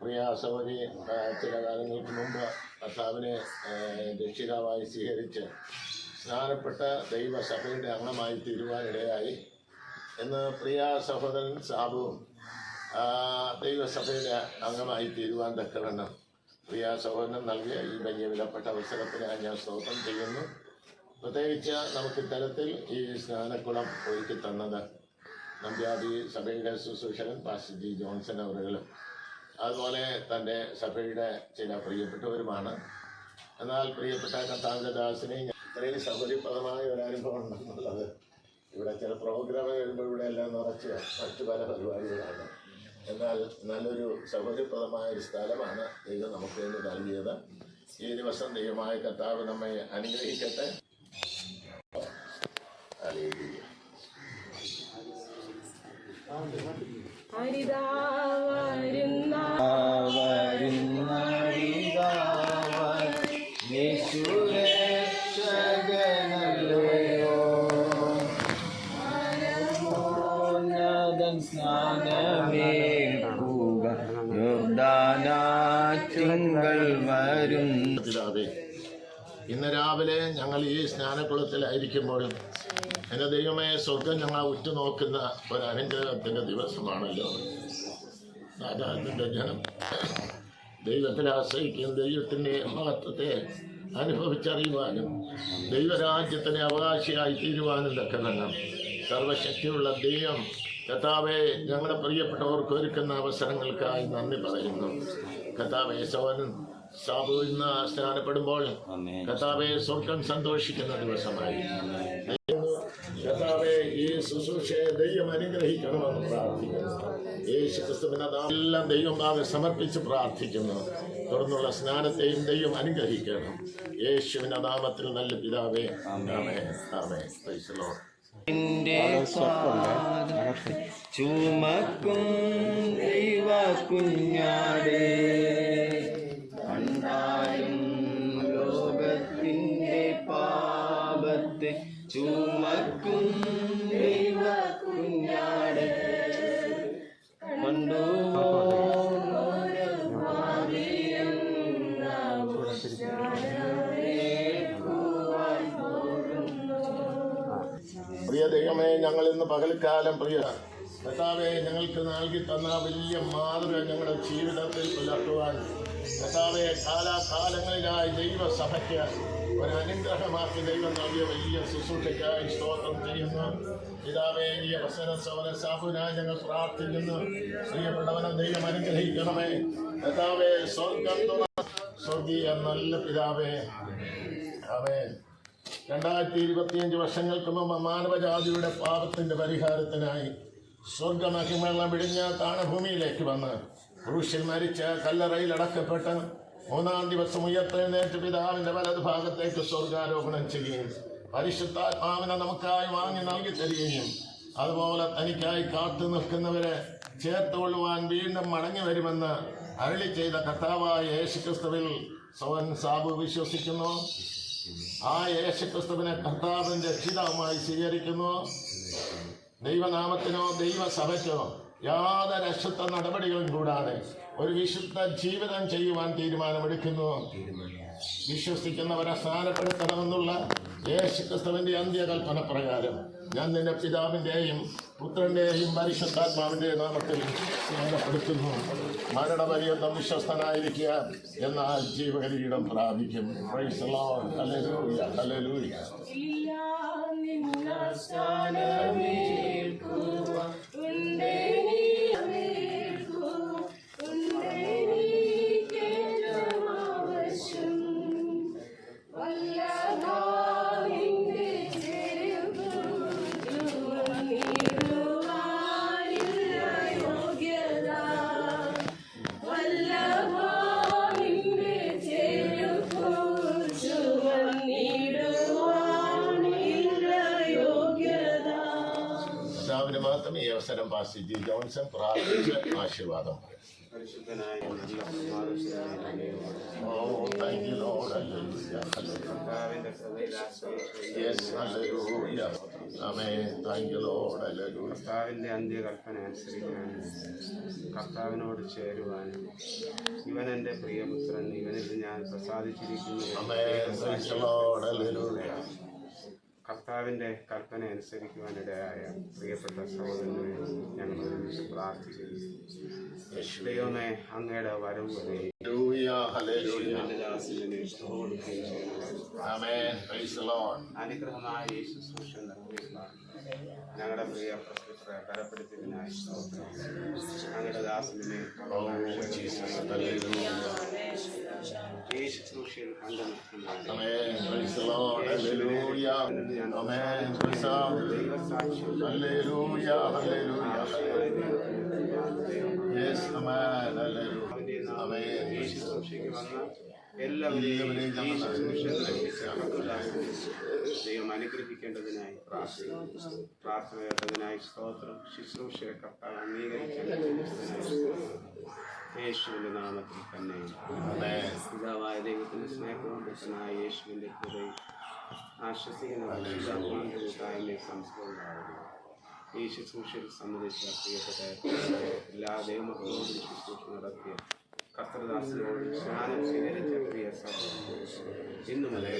പ്രിയ സഹോദരി ചില കാലങ്ങൾക്ക് മുമ്പ് കർത്താവിനെ രക്ഷിതാവായി സ്വീകരിച്ച് സ്നാനപ്പെട്ട ദൈവസഭയുടെ അംഗമായി തീരുവാനിടയായി. എന്ന് പ്രിയ സഹോദരൻ സാബുവും ദൈവസഭയുടെ അംഗമായി തീരുവാൻ തക്കവണ്ണം പ്രിയ സഹോദരൻ നൽകിയ ഈ വലിയ വിലപ്പെട്ട അവസരത്തിനായി ഞാൻ സ്തോത്രം ചെയ്യുന്നു. പ്രത്യേകിച്ച് നമുക്ക് ഇത്തരത്തിൽ ഈ സ്നാനക്കുളം ഒരുക്കി തന്നത് നമ്പ്യാതി സഭയുടെ ശുശ്രൂഷകൻ പാസ്റ്റർ ജി ജോൺസൺ അവറുകളും അതുപോലെ തന്റെ സഭയുടെ ചില പ്രിയപ്പെട്ടവരുമാണ്. എന്നാൽ പ്രിയപ്പെട്ട കർത്താവിന്റെ ഇത്രയും സൗകര്യപ്രദമായ ഒരു അനുഭവം ഉണ്ടെന്നുള്ളത് ഇവിടെ ചില പ്രോഗ്രാം വരുമ്പോൾ ഇവിടെ എല്ലാം നിറച്ച് മറ്റു പല പരിപാടികളാണ്. എന്നാൽ നല്ലൊരു സൗകര്യപ്രദമായ ഒരു സ്ഥലമാണ് ദൈവം നമുക്ക് വേണ്ടി നൽകിയത്. ഈ ദിവസം ദൈവമായ കർത്താവ് നമ്മെ അനുഗ്രഹിക്കട്ടെ. ഹല്ലേലൂയ. തിങ്കൾ വരും പിതാവേ ഇന്ന് രാവിലെ ഞങ്ങൾ ഈ സ്നാനക്കുളത്തിലായിരിക്കുമ്പോഴും എന്റെ ദൈവമായ സ്വർഗം ഞങ്ങൾ ഉറ്റുനോക്കുന്ന ഒരു അനുഗ്രഹത്തിന്റെ ദിവസമാണല്ലോ. നാഥാത്തിന്റെ ജനം ദൈവത്തിൽ ആശ്രയിക്കും ദൈവത്തിന്റെ മഹത്വത്തെ അനുഭവിച്ചറിയുവാനും ദൈവരാജ്യത്തിന് അവകാശിയായി തീരുവാനും തക്കവണ്ണം സർവശക്തിയുള്ള ദൈവം കഥാവെ ഞങ്ങളുടെ പ്രിയപ്പെട്ടവർക്ക് ഒരുക്കുന്ന അവസരങ്ങൾക്കായി നന്ദി പറയുന്നു. കഥാവെ സോൻ സാബു ഇന്ന് സ്നാനപ്പെടുമ്പോൾ കഥാവെ സ്വർഗം സന്തോഷിക്കുന്ന ദിവസമായി. കഥാവെ ഈ ശുശ്രൂഷയെ ദൈവം അനുഗ്രഹിക്കണമെന്ന് പ്രാർത്ഥിക്കുന്നു. യേശു ക്രിസ്തുവിനെ എല്ലാം ദൈവം ഭാഗം സമർപ്പിച്ച് പ്രാർത്ഥിക്കുന്നു. തുടർന്നുള്ള സ്നാനത്തെയും ദൈവം അനുഗ്രഹിക്കണം. യേശുവിനാമത്തിൽ നാമത്തിൽ നല്ല പിതാവേ. ആമേ ആമേ Praise ചുമക്കും ദൈവ കുഞ്ഞാടേ. പ്രിയ ദൈവമേ ഞങ്ങൾ ഇന്ന് പകൽക്കാലം പ്രിയ. കർത്താവെ ഞങ്ങൾക്ക് നൽകി തന്ന വലിയ മാതൃക ഞങ്ങളുടെ ജീവിതത്തിൽ പുലർത്തുവാൻ. കർത്താവെ കാലാകാലങ്ങളിലായി ദൈവസഭയ്ക്ക് ഒരു അനുഗ്രഹമാക്കി ദൈവം നൽകിയ വലിയ ശുശ്രൂഷയ്ക്കായി സ്തോത്രം ചെയ്യുന്നു. പിതാവേ ഈ അവസര സവന സാഹുനായി ഞങ്ങൾ പ്രാർത്ഥിക്കുന്നു. പ്രിയപ്പെട്ടവനെ ദൈവം അനുഗ്രഹിക്കണമേ. കർത്താവെ സ്വർഗം സ്വർഗീയ നല്ല പിതാവേ. അവേ രണ്ടായിരത്തി ഇരുപത്തിയഞ്ച് വർഷങ്ങൾക്ക് മുമ്പ് മാനവജാതിയുടെ പാപത്തിന്റെ പരിഹാരത്തിനായി സ്വർഗമഹിമള്ള വിടിഞ്ഞ താണഭൂമിയിലേക്ക് വന്ന് ക്രൂശിൽ മരിച്ച കല്ലറയിൽ അടക്കപ്പെട്ട് മൂന്നാം ദിവസം ഉയർത്തെഴുന്നേറ്റ് പിതാവിന്റെ വലത് ഭാഗത്തേക്ക് സ്വർഗാരോപണം ചെയ്യുകയും പരിശുദ്ധാത്മാവിനെ നമുക്കായി വാങ്ങി നൽകി തരികയും അതുപോലെ തനിക്കായി കാത്തു നിൽക്കുന്നവരെ ചേർത്തുകൊള്ളുവാൻ വീണ്ടും മടങ്ങി വരുമെന്ന് അരളി ചെയ്ത കർത്താവായ യേശുക്രിസ്തുവിൽ സോൻ സാബു വിശ്വസിക്കുന്നു. ആ യേശുക്രിസ്തുവിനെ കർത്താവിന്റെ രക്ഷിതാവുമായി സ്വീകരിക്കുന്നു. ദൈവനാമത്തിനോ ദൈവസഭയ്ക്കോ യാതൊരു അശുദ്ധ നടപടികളും കൂടാതെ ഒരു വിശുദ്ധ ജീവിതം ചെയ്യുവാൻ തീരുമാനമെടുക്കുന്നു. വിശ്വസിക്കുന്നവരെ സ്ഥാനപ്പെടുത്തണമെന്നുള്ള യേശുക്രിസ്തുവിന്റെ അന്ത്യകൽപ്പന പ്രകാരം ഞാൻ നിന്റെ പിതാവിന്റെയും പുത്രന്റെയും പരിശുദ്ധാത്മാവിന്റെ നാമത്തിൽ സ്നാനപ്പെടുത്തുന്നു. മരണപര്യന്തം വിശ്വസ്തനായിരിക്കുക എന്നാൽ ജീവകരീടം പ്രാപിക്കും. Praise the കർത്താവിന് മാത്രം ഈ അവസരം പാസ് ജി ജോൺസൺ പ്രാർത്ഥിച്ച് ആശീർവാദം. കർത്താവിന്റെ അന്ത്യകൽപ്പന അനുസരിക്കാനും കർത്താവിനോട് ചേരുവാനും ഇവൻ എന്റെ പ്രിയപുത്രൻ ഇവനിൽ ഞാൻ പ്രസാദിച്ചിരിക്കുന്നു. Lord. കൽപ്പന അനുസരിക്കുവാനിടയായ പ്രിയപ്പെട്ട സഹോദരനെ ഞങ്ങൾ ഒരുമിച്ച് പ്രാർത്ഥിക്കുന്നു ദൈവമേ അങ്ങയുടെ വരവ് വരെ. അനുഗ്രഹമായ ഞങ്ങളുടെ പ്രിയ പ്രസ്തുതരെ ബലപ്പെടുത്തിയതിനായി. ഞങ്ങളുടെ ദാസിനെ Oh. ഈ ശുശ്രൂഷയിൽ Amen. Hallelujah. അവന്റെ. ഈ ശുശ്രൂഷയ്ക്ക് വന്ന എല്ലാവരെയും ഈ ദൈവം അനുഗ്രഹിക്കേണ്ടതിനായി പ്രാർത്ഥന കേട്ടതിനായി സ്തോത്രം. ശുശ്രൂഷയെ കർത്താവ് അംഗീകരിക്കേണ്ടതിനായി യേശുവിന്റെ നാമത്തിൽ തന്നെ. പിതാവായ ദൈവത്തിന്റെ പുത്രനായ യേശുവിന്റെ കൃപയും ആശ്വസിക്കുന്ന കൂട്ടായ്മയെ ഈ ശുശ്രൂഷയിൽ സംബന്ധിച്ച പ്രിയപ്പെട്ട എല്ലാ ദൈവമക്കളോടും ശുശ്രൂഷ നടത്തിയ കർത്തദാസിനോട് സ്നാനം സ്വീകരിച്ച പ്രിയ സഹോദരൻ ഇന്നു മുതൽ